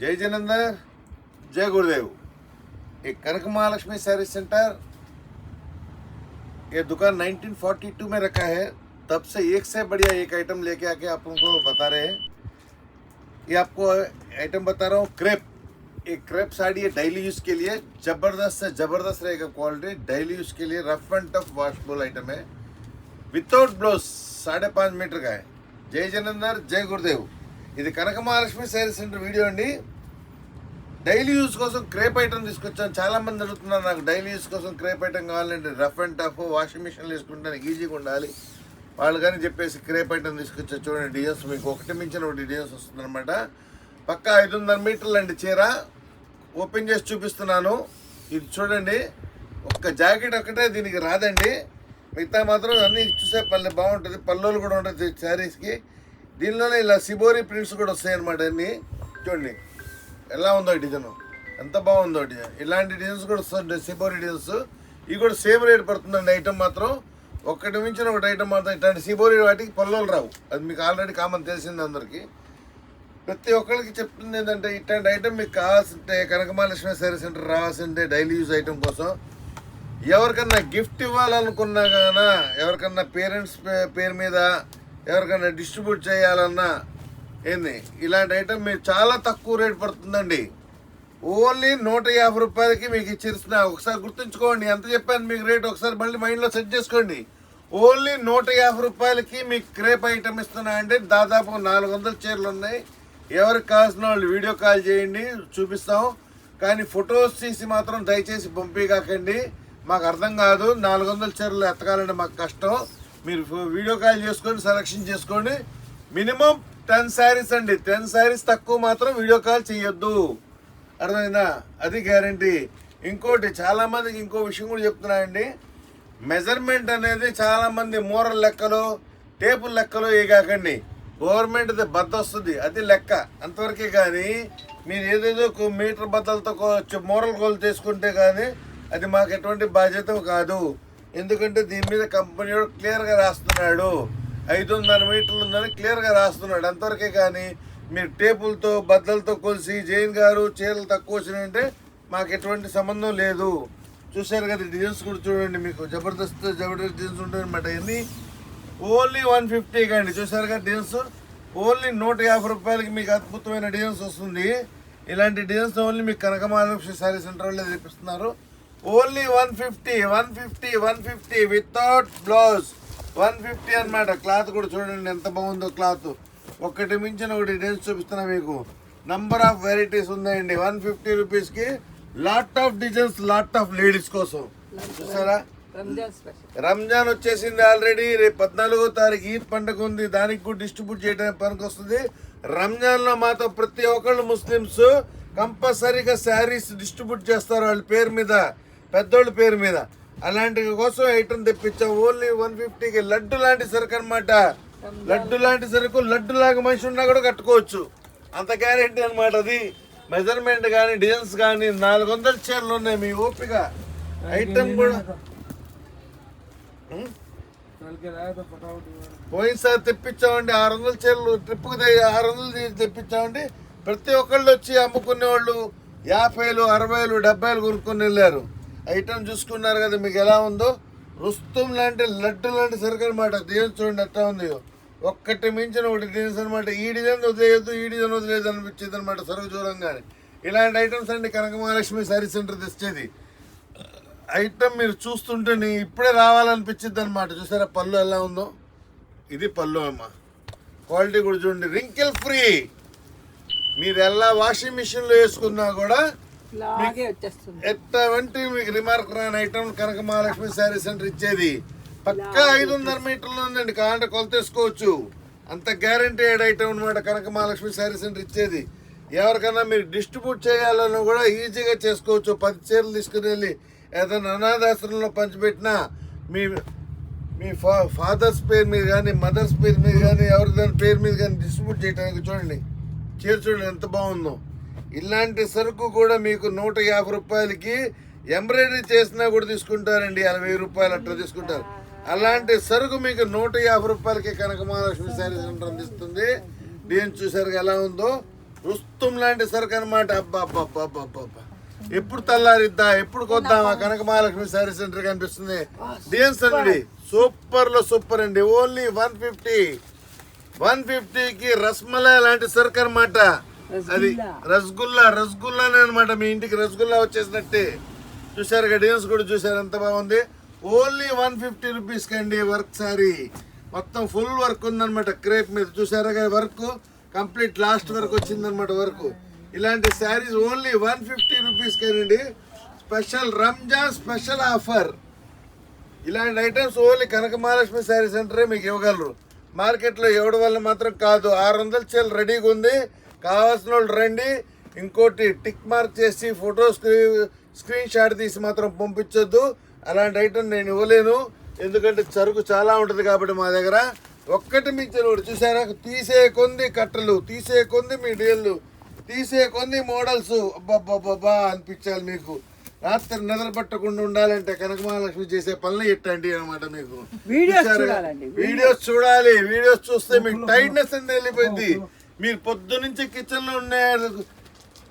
जय जलंधर, जय गुरुदेव। एक कनक महालक्ष्मी सारी सेंटर। ये दुकान 1942 में रखा है। तब से एक से बढ़िया एक आइटम लेके आके आप उनको बता रहे हैं। ये आपको आइटम बता रहा हूँ क्रेप एक क्रेप साड़ी है डेली यूज़ के लिए। ज़बरदस्त से ज़बरदस्त रहेगा क्वालिटी डेली यूज़ के लिए rough and tough washable item है। विदाउट ब्लाउज साढ़े पाँच मीटर का है। जय जलंधर, जय गुरुदेव। ఇది కనక మహాలక్ష్మి శారీ సెంటర్ వీడియో అండి. డైలీ యూస్ కోసం క్రేప్ ఐటమ్ తీసుకొచ్చాను చాలామంది అడుగుతున్నారు నాకు డైలీ యూస్ కోసం క్రేప్ ఐటమ్ కావాలంటే రఫ్ అండ్ టఫ్ వాషింగ్ మిషన్లు వేసుకుంటే ఈజీగా ఉండాలి. వాళ్ళు కానీ చెప్పేసి క్రేప్ ఐటమ్ తీసుకొచ్చా చూడండి డిజైన్స్ మీకు ఒకటి మించిన ఒకటి డిజైన్స్ వస్తుందన్నమాట. పక్క ఐదున్నర మీటర్లు అండి చీర. ఓపెన్ చేసి చూపిస్తున్నాను. ఇది చూడండి ఒక్క జాకెట్ ఒక్కటే దీనికి రాదండి. మిగతా మాత్రం అన్నీ చూసే పల్లె బాగుంటుంది. పల్లెలు కూడా ఉంటుంది శారీస్కి దీనిలోనే ఇలా సిబోరి ప్రింట్స్ కూడా వస్తాయి అనమాట అన్నీ. చూడండి. ఎలా ఉందో డిజైన్. ఎంత బాగుందో డిజైన్. ఇలాంటి డిజైన్స్ కూడా వస్తుంది సిబోరి డిజైన్స్ ఇవి కూడా సేమ్ రేట్ పడుతుందండి ఐటమ్ మాత్రం. ఒకటి మించిన ఒకటి ఐటమ్ మాత్రం ఇట్లాంటి సిబోరి వాటికి పల్లెలు రావు. అది మీకు ఆల్రెడీ కామన్ తెలిసింది అందరికీ. ప్రతి ఒక్కరికి చెప్తుంది ఏంటంటే ఇట్లాంటి ఐటమ్ మీకు కావాల్సింటే కనకమహాలక్ష్మి సారీ సెంటర్ రావాల్సిందే డైలీ యూజ్ ఐటమ్ కోసం. ఎవరికన్నా గిఫ్ట్ ఇవ్వాలనుకున్నా కానీ ఎవరికన్నా పేరెంట్స్ పేరు మీద ఎవరికైనా డిస్ట్రిబ్యూట్ చేయాలన్నా ఏంది? ఇలాంటి ఐటమ్ మీరు చాలా తక్కువ రేట్ పడుతుందండి. ఓన్లీ నూట యాభై రూపాయలకి మీకు ఇచ్చిస్తున్నా ఒకసారి గుర్తుంచుకోండి ఎంత చెప్పాను మీకు రేట్ ఒకసారి మళ్ళీ మైండ్లో సెట్ చేసుకోండి. ఓన్లీ నూట యాభై రూపాయలకి మీకు క్రేప్ ఐటమ్ ఇస్తున్నా అంటే దాదాపు నాలుగు వందల చీరలు ఉన్నాయి. ఎవరికి కావాల్సిన వాళ్ళు వీడియో కాల్ చేయండి చూపిస్తాం. కానీ ఫొటోస్ తీసి మాత్రం దయచేసి పంపించకండి మాకు అర్థం కాదు నాలుగు వందల చీరలు ఎత్తకాలంటే మాకు కష్టం. మీరు వీడియో కాల్ చేసుకొని సెలక్షన్ చేసుకోండి మినిమం టెన్ శారీస్ అండి. టెన్ శారీస్ తక్కువ మాత్రం వీడియో కాల్ చేయొద్దు అర్థమైందా? అది గ్యారంటీ. ఇంకోటి చాలామందికి ఇంకో విషయం కూడా చెప్తున్నానండి. మెజర్మెంట్ అనేది చాలామంది మూరల లెక్కలు టేపుల లెక్కలు ఏ కాకండి. గవర్నమెంట్ బద్ద వస్తుంది. అది లెక్క. అంతవరకే కానీ మీరు ఏదేదో మీటర్ బద్దలతో మూరలు మూరల కోలు తీసుకుంటే కానీ అది మాకు ఎటువంటి బాధ్యత కాదు. ఎందుకంటే దీని మీద కంపెనీ వాడు క్లియర్గా రాస్తున్నాడు. ఐదున్నర మీటర్లు ఉందని క్లియర్గా రాస్తున్నాడు. అంతవరకే కానీ మీరు టేపులతో బద్దలతో కొలిసి జైన్ గారు చీరలు తక్కువ వచ్చినాయంటే మాకు ఎటువంటి సంబంధం లేదు. చూశారు కదా డిజైన్స్ కూడా చూడండి మీకు. జబర్దస్త్ జబర్దస్త్ డిజైన్స్ ఉంటాయన్నమాట. ఇవన్నీ ఓన్లీ వన్ ఫిఫ్టీ కండి. చూశారు కదా డిజైన్స్? ఓన్లీ నూట యాభై రూపాయలకి మీకు అద్భుతమైన డిజైన్స్ వస్తుంది. ఇలాంటి డిజైన్స్ ఓన్లీ మీకు కనకమహాలక్ష్మి శారీ సెంటర్ వాళ్ళే తెప్పిస్తున్నారు only one fifty one fifty one fifty without blouse. One fifty అనమాట క్లాత్ కూడా చూడండి ఎంత బాగుందో క్లాత్. ఒకటి మించిన ఒకటి డిజైన్స్ చూపిస్తున్నా మీకు. నంబర్ ఆఫ్ వెరైటీస్ ఉన్నాయండి వన్ ఫిఫ్టీ రూపీస్కి lot of designs lot of ladies కోసం. చూసారా? రంజాన్ వచ్చేసింది ఆల్రెడీ రేపు పద్నాలుగో తారీఖు ఈద్ పండుగ ఉంది. దానికి కూడా డిస్ట్రిబ్యూట్ చేయడానికి పనికి వస్తుంది. రంజాన్లో మాత్రం ప్రతి ఒక్కళ్ళు ముస్లిమ్స్ కంపల్సరీగా శారీస్ డిస్ట్రిబ్యూట్ చేస్తారు వాళ్ళ పేరు మీద. పెద్దోళ్ళ పేరు మీద. అలాంటి కోసం ఐటమ్ తెప్పించాం. ఓన్లీ వన్ ఫిఫ్టీకి. లడ్డు లాంటి సరుకు అనమాట లడ్డు లాంటి సరుకు లడ్డు లాగా మనిషి ఉన్నా కూడా కట్టుకోవచ్చు. అంత గ్యారెంటీ అనమాట అది. మెజర్మెంట్ కానీ డిజైన్స్ కానీ నాలుగు వందల చీరలు ఉన్నాయి మీ ఓపిక. ఐటమ్ కూడా పోయినసారి తెప్పించామండి. ఆరు వందల చీరలు ట్రిప్కి ఆరు వందలు తెప్పించామండి. ప్రతి ఒక్కళ్ళు వచ్చి అమ్ముకునే వాళ్ళు యాభైలు అరవైలు డెబ్బైలు కొనుక్కొని వెళ్ళారు. ఐటమ్ చూసుకున్నారు కదా మీకు ఎలా ఉందో? రుస్తుం లాంటి లడ్డు లాంటి సరుకు అనమాట డిజైన్ చూడండి ఎట్లా ఉంది. ఒక్కటి మించిన ఒకటి డిజైన్స్ అనమాట ఈ డిజైన్ వదిలేయద్దు ఈ డిజైన్ వదిలేదు అనిపించింది అనమాట సరుకు చూడంగానే. ఇలాంటి ఐటమ్స్ అండి కనక మహాలక్ష్మి సారీ సెంటర్ తెచ్చేది. ఐటమ్ మీరు చూస్తుంటే ఇప్పుడే రావాలనిపించింది అనమాట చూసారా పళ్ళు ఎలా ఉందో? ఇది పళ్ళు అమ్మ. క్వాలిటీ కూడా చూడండి. Wrinkle free. మీరు ఎలా వాషింగ్ మిషన్లో వేసుకున్నా కూడా ఎటువంటి మీకు రిమార్క్ రాని ఐటమ్ కనక మహాలక్ష్మి శారీ సెంటర్ ఇచ్చేది. పక్కా ఐదున్నర మీటర్లు ఉందండి కాంటే కొలతేసుకోవచ్చు అంత గ్యారంటీడ్ ఐటమ్ అనమాట కనక మహాలక్ష్మి శారీ సెంటర్ ఇచ్చేది. ఎవరికైనా మీరు డిస్ట్రిబ్యూట్ చేయాలన్నా కూడా ఈజీగా చేసుకోవచ్చు. పది చీరలు తీసుకుని వెళ్ళి ఏదైనా అనాథాశ్రమంలో పంచిపెట్టినా మీ మీ ఫా ఫాదర్స్ పేరు మీద కానీ మదర్స్ పేరు మీద కానీ ఎవరి దాని పేరు మీద కానీ డిస్ట్రిబ్యూట్ చేయడానికి చూడండి. చీర చూడండి ఎంత బాగుందో. ఇలాంటి సరుకు కూడా మీకు నూట యాభై రూపాయలకి ఎంబ్రాయిడరీ చేసినా కూడా తీసుకుంటారండి. అరవై రూపాయలు అట్లా తీసుకుంటారు. అలాంటి సరుకు మీకు నూట యాభై రూపాయలకి కనక మహాలక్ష్మి శారీ సెంటర్ అందిస్తుంది దీన్ని చూసారు ఎలా ఉందో. రుస్తుం లాంటి సరుకు అనమాట అబ్బా అబ్బా అబ్బా అబ్బా అబ్బా అబ్బా. ఎప్పుడు తల్లారిద్దా ఎప్పుడు కొద్దామా? కనక మహాలక్ష్మి శారీ సెంటర్ కనిపిస్తుంది. డిఎన్స్ అండి సూపర్లో సూపర్ అండి. Only one fifty. వన్ ఫిఫ్టీకి రస్మలై లాంటి సరుకు అనమాట అది రసగుల్లా. రసగుల్లానే అనమాట మీ ఇంటికి రసగుల్లా వచ్చేసినట్టే. చూసారు డిజైన్స్ కూడా చూసారు ఎంత బాగుంది. ఓన్లీ వన్ ఫిఫ్టీ రూపీస్ కండి వర్క్ సారీ మొత్తం ఫుల్ వర్క్ ఉందన్నమాట క్రేప్ మీద. చూసారా వర్క్ కంప్లీట్ లాస్ట్ వరకు వచ్చిందనమాట వర్క్ ఇలాంటి sarees only one fifty rupees కానండి స్పెషల్ రంజాన్ స్పెషల్ ఆఫర్ ఇలాంటి ఐటమ్స్ ఓన్లీ కనక మహాలక్ష్మి శారీ సెంటరే మీకు ఇవ్వగలరు. మార్కెట్లో ఇవ్వడం వల్ల మాత్రం కాదు. ఆరు వందల చీరలు రెడీగా ఉంది. కావాల్సిన వాళ్ళు రండి. ఇంకోటి టిక్ మార్క్ చేసి ఫోటో స్క్రీన్ స్క్రీన్ షాట్ తీసి మాత్రం పంపించొద్దు. అలాంటి ఐటమ్ నేను ఇవ్వలేను. ఎందుకంటే సరుకు చాలా ఉంటుంది కాబట్టి మా దగ్గర. ఒక్కటి మించిన ఒకటి చూసారా? తీసే కొంది కట్టలు తీసే కొంది మీ డీళ్ళు తీసే కొన్ని మోడల్స్. అబ్బబ్బబ్బా అనిపించాలి మీకు. రాత్రి నిద్ర పట్టకుండా ఉండాలంటే కనక మహాలక్ష్మి చేసే పనులు ఎట్టండి అనమాట మీకు. వీడియోస్ చూడాలి. వీడియోస్ చూస్తే మీకు టైట్నెస్ అనేది వెళ్ళిపోయింది. మీరు పొద్దు నుంచి కిచెన్లో ఉండే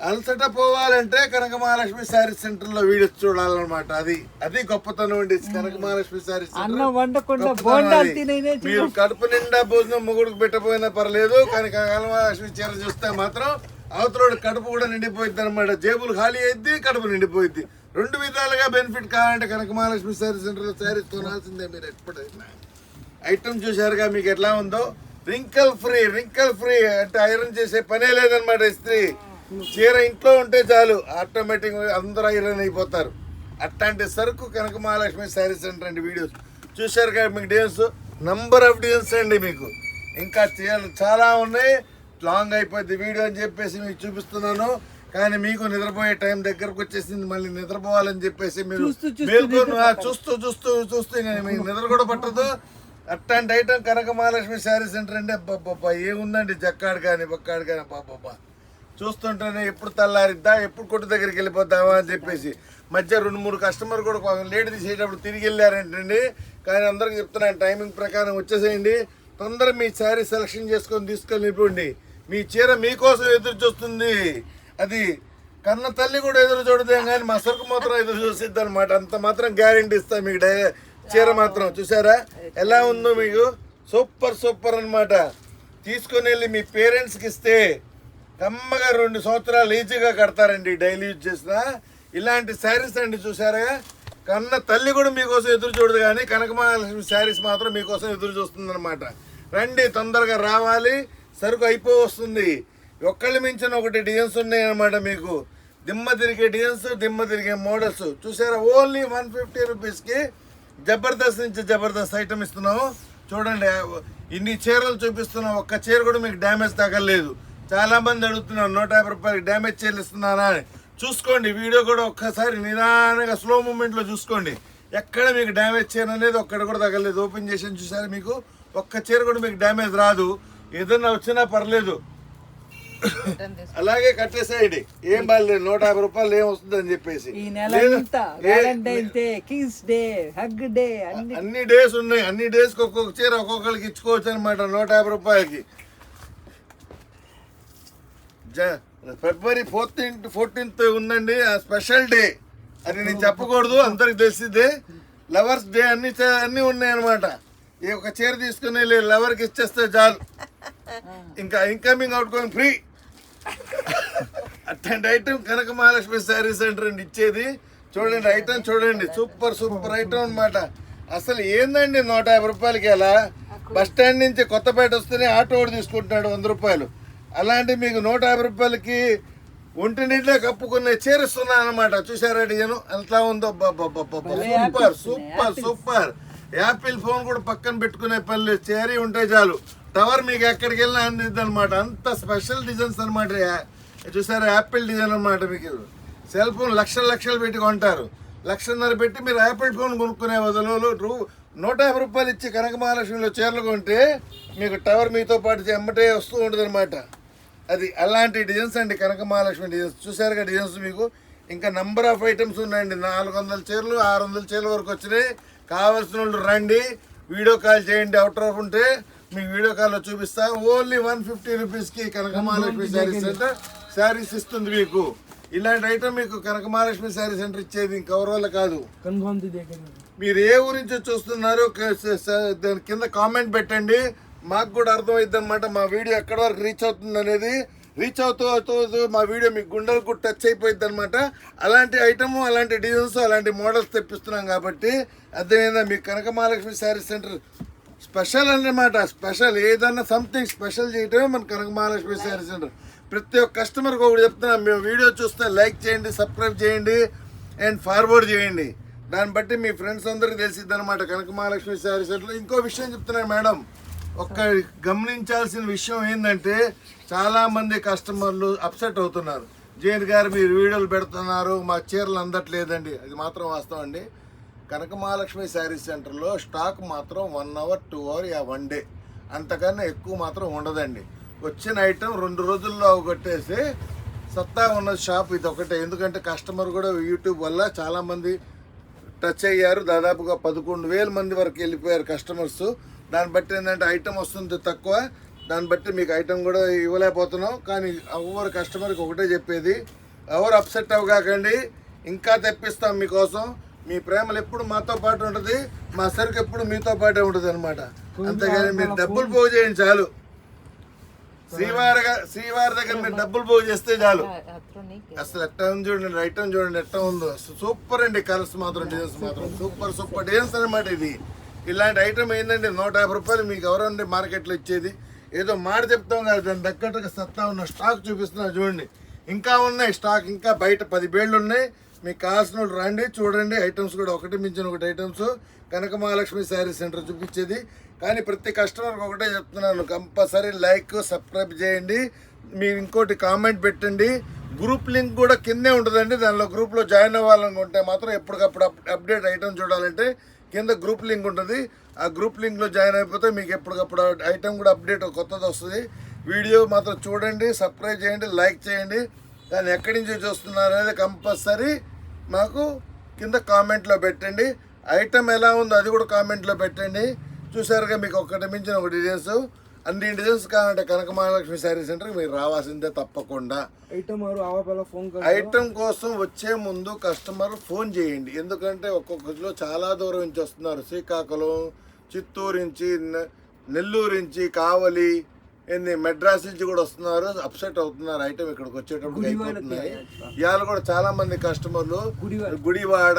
అలసట పోవాలంటే కనక మహాలక్ష్మి శారీ సెంటర్లో వీడియోస్ చూడాలన్నమాట. అది అది గొప్పతనం అండి. కనక మహాలక్ష్మి శారీ. తినేనే మీరు కడుపు నిండా భోజనం మొగుడికి పెట్టపోయినా పర్లేదు కానీ కనకమహాలక్ష్మి చీర చూస్తే మాత్రం అవతలోడు కడుపు కూడా నిండిపోయింది అనమాట జేబులు ఖాళీ అయింది కడుపు నిండిపోయింది రెండు విధాలుగా బెనిఫిట్ కావాలంటే కనక మహాలక్ష్మి శారీ సెంటర్లో శారీస్ కొనాల్సిందే మీరు ఎప్పుడైనా. ఐటమ్ చూశారుగా మీకు ఎట్లా ఉందో? రింకల్ ఫ్రీ రింకల్ ఫ్రీ అంటే ఐరన్ చేసే పనే లేదనమాట ఇస్త్రీ. చీర ఇంట్లో ఉంటే చాలు ఆటోమేటిక్ అందరూ ఐరన్ అయిపోతారు. అట్లాంటి సరుకు కనక మహాలక్ష్మి శారీ సెంటర్ అండి వీడియోస్ చూశారు కదా మీకు డిజైన్స్ నంబర్ ఆఫ్ డిజైన్స్ అండి మీకు. ఇంకా చీరలు చాలా ఉన్నాయి. లాంగ్ అయిపోద్ది వీడియో అని చెప్పేసి మీకు చూపిస్తున్నాను. కానీ మీకు నిద్రపోయే టైం దగ్గరకు వచ్చేసింది మళ్ళీ నిద్రపోవాలని చెప్పేసి మీరు చూస్తూ చూస్తూ చూస్తూ చూస్తూ మీకు నిద్ర కూడా పట్టదు. అట్లాంటి ఐటమ్ కనక మహాలక్ష్మి శారీ సెంటర్ అంటే అబ్బబ్బబ్బా ఏముందండి జక్కాడు కానీ బక్కాడు కానీ అబ్బాబ్బా చూస్తుంటేనే ఎప్పుడు తల్లారిద్దా ఎప్పుడు కొట్టు దగ్గరికి వెళ్ళిపోతావా అని చెప్పేసి. మధ్య రెండు మూడు కస్టమర్ కూడా లేట్ తీసేటప్పుడు తిరిగి వెళ్ళారంటండి. కానీ అందరికి చెప్తున్నాను టైమింగ్ ప్రకారం వచ్చేసేయండి. తొందర మీ శారీ సెలక్షన్ చేసుకొని తీసుకొని వెళ్ళిపోండి మీ చీర మీకోసం ఎదురు చూస్తుంది. అది కన్న తల్లి కూడా ఎదురు చూడదేం కానీ మా సరుకు మాత్రం ఎదురు చూసిద్ది అనమాట అంత మాత్రం గ్యారెంటీ ఇస్తాను మీకు డై చీర మాత్రం చూసారా? ఎలా ఉందో మీకు? సూపర్ సూపర్ అనమాట తీసుకొని వెళ్ళి మీ పేరెంట్స్కి ఇస్తే కమ్మగా రెండు సంవత్సరాలు ఈజీగా కడతారండి డైలీ యూజ్ చేసిన ఇలాంటి శారీస్ అండి చూసారా? కన్న తల్లి కూడా మీకోసం ఎదురు చూడదు కానీ కనకమహాలక్ష్మి శారీస్ మాత్రం మీకోసం ఎదురు చూస్తుంది రండి తొందరగా రావాలి. సరుకు అయిపో వస్తుంది ఒక్కళ్ళు మించిన ఒకటి డిజైన్స్ ఉన్నాయన్నమాట మీకు. దిమ్మ తిరిగే డిజైన్స్ దిమ్మ తిరిగే మోడల్స్. చూసారా? ఓన్లీ వన్ ఫిఫ్టీ రూపీస్కి జబర్దస్త్ నుంచి జబర్దస్త్ ఐటమ్ ఇస్తున్నాము చూడండి ఇన్ని చీరలు చూపిస్తున్నాం ఒక్క చీర కూడా మీకు డ్యామేజ్ తగలేదు చాలా మంది అడుగుతున్నారు నూట యాభై రూపాయలకి డ్యామేజ్ చీరలు ఇస్తున్నానా అని. చూసుకోండి వీడియో కూడా ఒక్కసారి నిదానంగా స్లో మూమెంట్లో చూసుకోండి. ఎక్కడ మీకు డ్యామేజ్ చీర అనేది ఒక్కడ కూడా తగలేదు ఓపెన్ చేసి చూసారు మీకు? ఒక్క చీర కూడా మీకు డ్యామేజ్ రాదు. ఏదన్నా వచ్చినా పర్లేదు. అలాగే కట్టేసేయండి. ఏం బాగాలేదు నూట యాభై రూపాయలు ఏం వస్తుంది అని చెప్పేసి అన్ని డేస్ ఉన్నాయి. అన్ని డేస్ ఒక్కొక్క చీర ఒక్కొక్కరికి ఇచ్చుకోవచ్చు అనమాట నూట యాభై రూపాయలకి. ఫిబ్రవరి ఫోర్టీన్త్ ఫోర్టీన్త్ ఉందండి. ఆ స్పెషల్ డే. అది నేను చెప్పకూడదు. అందరికి తెలిసిందే లవర్స్ డే అన్ని అన్ని ఉన్నాయి అనమాట ఈ ఒక చీర తీసుకుని లవర్కి ఇచ్చేస్తే చాలు. ఇంకా ఇన్కమింగ్ అవుట్ గోయింగ్ ఫ్రీ అట్లాంటి ఐటమ్ కనక మహాలక్ష్మి శారీ సెంటర్ అండి ఇచ్చేది. చూడండి ఐటమ్ చూడండి. సూపర్ సూపర్ ఐటమ్ అన్నమాట. అసలు ఏందండి నూట యాభై రూపాయలకి ఎలా బస్ స్టాండ్ నుంచి కొత్తపేట వస్తేనే ఆటో తీసుకుంటున్నాడు వంద రూపాయలు. అలాంటి మీకు నూట యాభై రూపాయలకి ఒంటి నిండా కప్పుకునే చేరుస్తున్నాను అనమాట చూసారా డిజైన్? ఎంత ఉందో super super super Apple phone కూడా పక్కన పెట్టుకునే పని లేదు చేరి ఉంటే చాలు. టవర్ మీకు ఎక్కడికి వెళ్ళినా అందిద్ది అనమాట అంత స్పెషల్ డిజైన్స్ అనమాట చూసారు? యాపిల్ డిజైన్ అనమాట మీకు. సెల్ ఫోన్ లక్షలు లక్షలు పెట్టి కొంటారు. లక్షన్నర పెట్టి మీరు యాపిల్ ఫోన్ కొనుక్కునే బదులు రూ- నూట యాభై రూపాయలు ఇచ్చి కనక మహాలక్ష్మిలో చీరలు కొంటే మీకు టవర్ మీతో పాటు ఎమ్మటే వస్తూ ఉంటుంది అనమాట అది అలాంటి డిజైన్స్ అండి కనక మహాలక్ష్మి డిజైన్స్. చూసారుగా డిజైన్స్ మీకు? ఇంకా నంబర్ ఆఫ్ ఐటమ్స్ ఉన్నాయండి. నాలుగు వందల చీరలు ఆరు వందల చీరల వరకు వచ్చినాయి. కావాల్సిన వాళ్ళు రండి. వీడియో కాల్ చేయండి. అవుట్ ఆఫ్ ఉంటే మీకు వీడియో కాల్లో చూపిస్తా. ఓన్లీ వన్ ఫిఫ్టీ రూపీస్కి కనకమహాలక్ష్మి శారీ సెంటర్ శారీస్ ఇస్తుంది మీకు. ఇలాంటి ఐటమ్ మీకు కనకమహాలక్ష్మి శారీ సెంటర్ ఇచ్చేది ఇంకెవరి వల్ల కాదు. మీరు ఏ గురించి చూస్తున్నారో చూస్తున్నారు దాని కింద కామెంట్ పెట్టండి. మాకు కూడా అర్థమైద్ది అనమాట మా వీడియో ఎక్కడి వరకు రీచ్ అవుతుంది అనేది. రీచ్ అవుతూ అవుతూ మా వీడియో మీకు గుండెలకు టచ్ అయిపోయింది అనమాట అలాంటి ఐటమ్ అలాంటి డిజైన్స్ అలాంటి మోడల్స్ తెప్పిస్తున్నాం కాబట్టి అర్థమైందా? మీకు కనకమహాలక్ష్మి శారీ సెంటర్ స్పెషల్ అన్నమాట. స్పెషల్ ఏదన్నా సంథింగ్ స్పెషల్ చేయటమే మన కనక మహాలక్ష్మి శారీ సెంటర్. ప్రతి ఒక్క కస్టమర్కి ఒకటి చెప్తున్నాం మేము వీడియో చూస్తే లైక్ చేయండి సబ్స్క్రైబ్ చేయండి అండ్ ఫార్వర్డ్ చేయండి. దాన్ని బట్టి మీ ఫ్రెండ్స్ అందరికీ తెలిసిద్ది అనమాట కనక మహాలక్ష్మి శారీ సెంటర్. ఇంకో విషయం చెప్తున్నాను మేడం ఒక్క గమనించాల్సిన విషయం ఏంటంటే చాలా మంది కస్టమర్లు అప్సెట్ అవుతున్నారు. జైన్ గారు మీరు వీడియోలు పెడుతున్నారు మా చీరలు అందట్లేదండి. అది మాత్రం వాస్తవం అండి. కనక మహాలక్ష్మి శారీ సెంటర్లో స్టాక్ మాత్రం వన్ అవర్ టూ అవర్ యా వన్ డే. అంతకన్నా ఎక్కువ మాత్రం ఉండదండి. వచ్చిన ఐటెం రెండు రోజుల్లో కొట్టేసి సత్తా ఉన్న షాప్ ఇది ఒకటే ఎందుకంటే కస్టమర్ కూడా యూట్యూబ్ వల్ల చాలామంది టచ్ అయ్యారు. దాదాపుగా పదకొండు వేల మంది వరకు వెళ్ళిపోయారు కస్టమర్స్. దాన్ని బట్టి ఏంటంటే ఐటెం వస్తుంది తక్కువ. దాన్ని బట్టి మీకు ఐటెం కూడా ఇవ్వలేకపోతున్నాం. కానీ ఎవరు కస్టమర్కి ఒకటే చెప్పేది ఎవరు అప్సెట్ అవ్వగాకండి ఇంకా తెప్పిస్తాం మీకోసం. మీ ప్రేమలు ఎప్పుడు మాతో పాటు ఉంటుంది మా సరుకు ఎప్పుడు మీతో పాటే ఉంటుంది అనమాట అంతేగాని మీరు డబ్బులు పోగు చేయండి చాలు. శ్రీవారి శ్రీవారి దగ్గర మీరు డబ్బులు పోగు చేస్తే చాలు. అసలు ఎట్టా ఉంది చూడండి ఐటమ్ చూడండి ఎట్టా ఉందో. సూపర్ అండి కలర్స్ మాత్రం డిజైన్స్ మాత్రం. సూపర్ సూపర్ డిజైన్స్ అనమాట ఇది. ఇలాంటి ఐటమ్ ఏంటంటే నూట యాభై రూపాయలు మీకు ఎవరండి మార్కెట్లో ఇచ్చేది. ఏదో మాట చెప్తాం కాదు దాని తగ్గట్టుగా సత్తా ఉన్న స్టాక్ చూపిస్తున్నా చూడండి. ఇంకా ఉన్నాయి స్టాక్ ఇంకా బయట పది బేళ్ళు ఉన్నాయి. మీకు కావాల్సిన రండి చూడండి ఐటమ్స్ కూడా ఒకటి మించిన ఒకటి ఐటమ్స్ కనక మహాలక్ష్మి శారీ సెంటర్ చూపించేది. కానీ ప్రతి కస్టమర్కి ఒకటే చెప్తున్నాను కంపల్సరీ లైక్ సబ్స్క్రైబ్ చేయండి. మీరు ఇంకోటి కామెంట్ పెట్టండి. గ్రూప్ లింక్ కూడా కిందే ఉంటుందండి. దానిలో గ్రూప్లో జాయిన్ అవ్వాలనుకుంటే మాత్రం ఎప్పటికప్పుడు అప్డేట్ ఐటమ్ చూడాలంటే కింద గ్రూప్ లింక్ ఉంటుంది. ఆ గ్రూప్ లింక్లో జాయిన్ అయిపోతే మీకు ఎప్పటికప్పుడు ఐటమ్ కూడా అప్డేట్ కొత్తది వస్తుంది. వీడియో మాత్రం చూడండి సబ్స్క్రైబ్ చేయండి లైక్ చేయండి. దాన్ని ఎక్కడి నుంచి చూస్తున్నారు అనేది కంపల్సరీ మాకు కింద కామెంట్లో పెట్టండి. ఐటమ్ ఎలా ఉందో అది కూడా కామెంట్లో పెట్టండి. చూసారుగా మీకు ఒకటి మించిన ఒక డిజైన్స్. అన్ని డిజైన్స్ కావాలంటే కనక మహాలక్ష్మి శారీ సెంటర్కి మీరు రావాల్సిందే తప్పకుండా. ఐటమ్ కోసం వచ్చే ముందు కస్టమర్ ఫోన్ చేయండి. ఎందుకంటే ఒక్కొక్కరిలో చాలా దూరం నుంచి వస్తున్నారు. శ్రీకాకుళం చిత్తూరు నుంచి నెల్లూరు నుంచి కావలి ఏంది మెడ్రాస్ నుంచి కూడా వస్తున్నారు అప్సెట్ అవుతున్నారు ఐటమ్ ఇక్కడికి వచ్చేటప్పుడు అయిపోతున్నాయి. ఇవాళ కూడా చాలా మంది కస్టమర్లు గుడివాడ.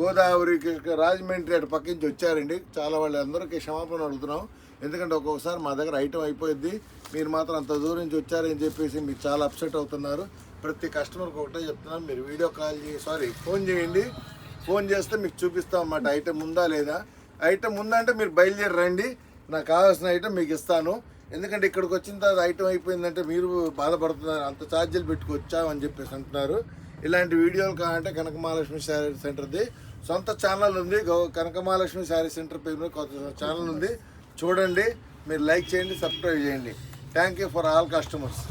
గోదావరి రాజమండ్రి అటు పక్క నుంచి వచ్చారండి. చాలా వాళ్ళందరికీ క్షమాపణ అడుగుతున్నాం. ఎందుకంటే ఒక్కొక్కసారి మా దగ్గర ఐటమ్ అయిపోయింది. మీరు మాత్రం అంత దూరం నుంచి వచ్చారని చెప్పేసి మీరు చాలా అప్సెట్ అవుతున్నారు. ప్రతి కస్టమర్కి ఒకటే చెప్తున్నాను మీరు వీడియో కాల్ చేసి సారీ ఫోన్ చేయండి. ఫోన్ చేస్తే మీకు చూపిస్తాం అన్నమాట. ఐటమ్ ఉందా లేదా? ఐటమ్ ఉందంటే మీరు బయలుదేరి రండి. నాకు కావాల్సిన ఐటమ్ మీకు ఇస్తాను. ఎందుకంటే ఇక్కడికి వచ్చిన తర్వాత ఐటమ్ అయిపోయిందంటే మీరు బాధపడుతున్నారు అంత ఛార్జీలు పెట్టుకొచ్చామని చెప్పేసి అంటున్నారు. ఇలాంటి వీడియోలు కావాలంటే కనక మహాలక్ష్మి శారీ సెంటర్ది సొంత ఛానల్ ఉంది. గౌ- కనక మహాలక్ష్మి శారీ సెంటర్ పేరు కొత్త ఛానల్ ఉంది. చూడండి మీరు లైక్ చేయండి సబ్స్క్రైబ్ చేయండి. Thank you for all customers